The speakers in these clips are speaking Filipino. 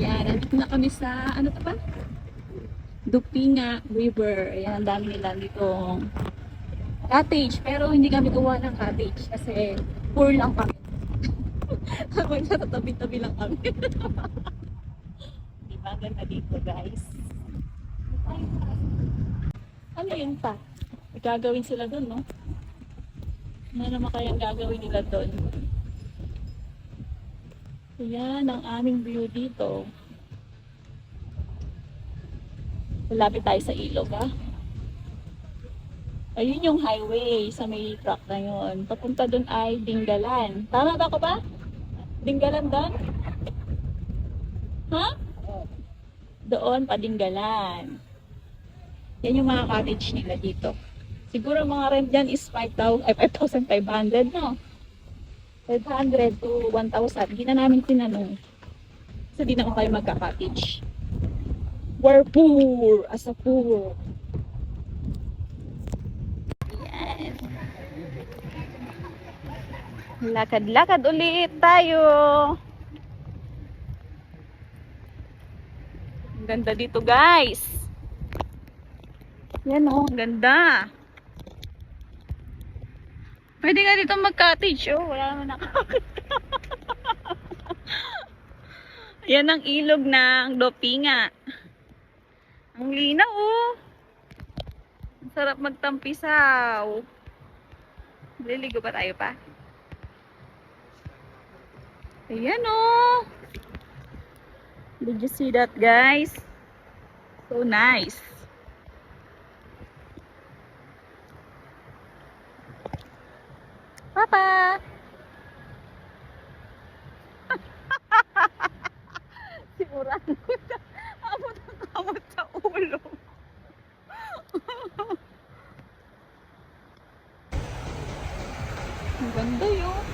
Yan, nandito na kami sa, ano to ba? Dupinga River. Ayan, ang dami nila dito cottage. Pero hindi kami gawa ng cottage kasi poor lang kami. Habang sa tabi-tabi lang kami. Di ba? Ganda dito, guys. Ano yun pa? Gagawin sila doon, no? Ano naman kayang gagawin nila doon? Ayan ang aming view dito. Malapit tayo sa ilog, ha? Ayun yung highway sa may truck na yun. Papunta doon ay Dinggalan. Tama ba ako ba? Dinggalan doon? Ha? Doon pa Dinggalan. Yan yung mga cottage nila dito. Siguro mga rent dyan is 5,000, ay 5,500, no? 500 to 1,000. Hindi na namin tinanong. Kasi di naman kayo magka-cottage. We're poor as a poor. Yan. Lakad-lakad ulit tayo. Ang ganda dito guys. Yan oh, ang ganda. Pwede ka dito mag-cottage. Oh, wala naman nakakita. Yan ang ilog ng Dopinga. Ang linaw, oh. Ang sarap magtampisaw. Liligo ba tayo pa? Ayan, oh. Did you see that, guys? So nice. Papa! Sigurado ko na. Amot ang kamot sa ulo. Ang ganda yun.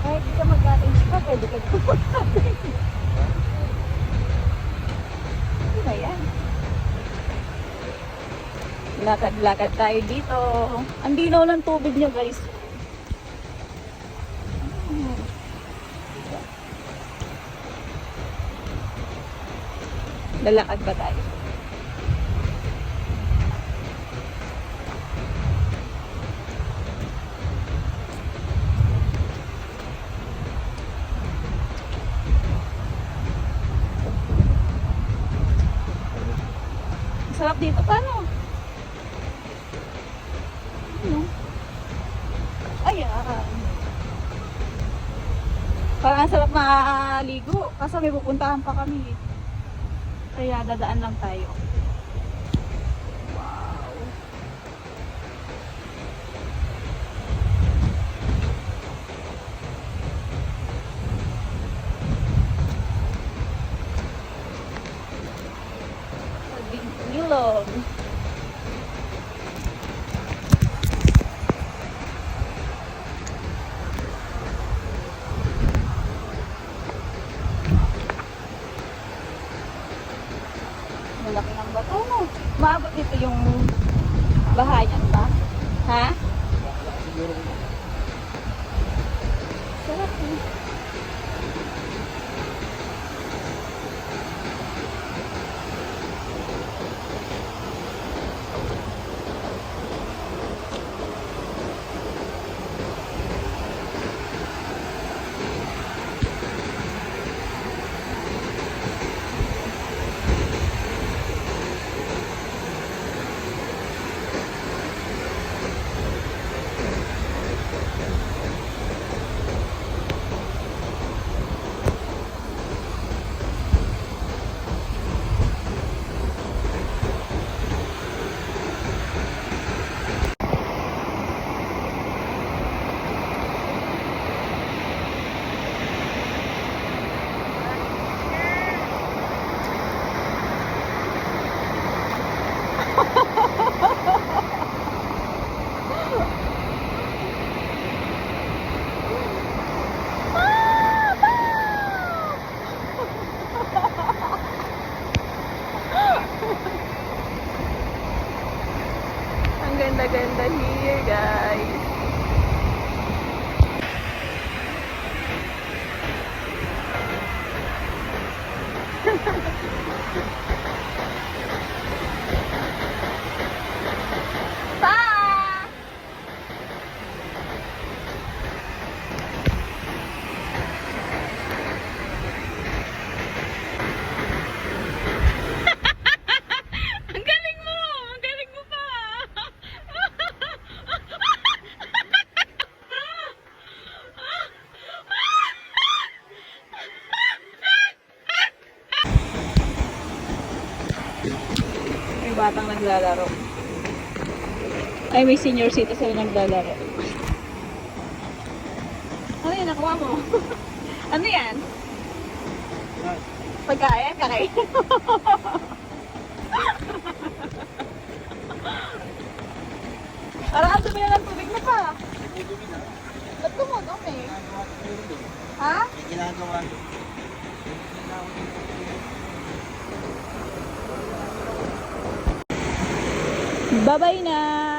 Kahit di ka mag-cottage pa, pwede ka pupunta. Ano ba yan? Lakad-lakad tayo dito. Ang dinaw ng tubig niya, guys. Lalakad ba tayo? Sarap dito. Paano? Ano? Ayan. Parang ang sarap maligo. Kaso may pupuntahan pa kami. Kaya dadaan lang tayo. Wow. Sabing ilog. Malaki ng bato mo. Maabot dito yung bahayan ba? Batang naglalaro. Ay, may senior citizen naglalaro. Ano yan? Nakuha mo? ano yan? Pagkain? Kakain? Parang ang dumi na ng tubig mo pa. Ba't dumudumi? Ha? ginagawa. Bye-bye na!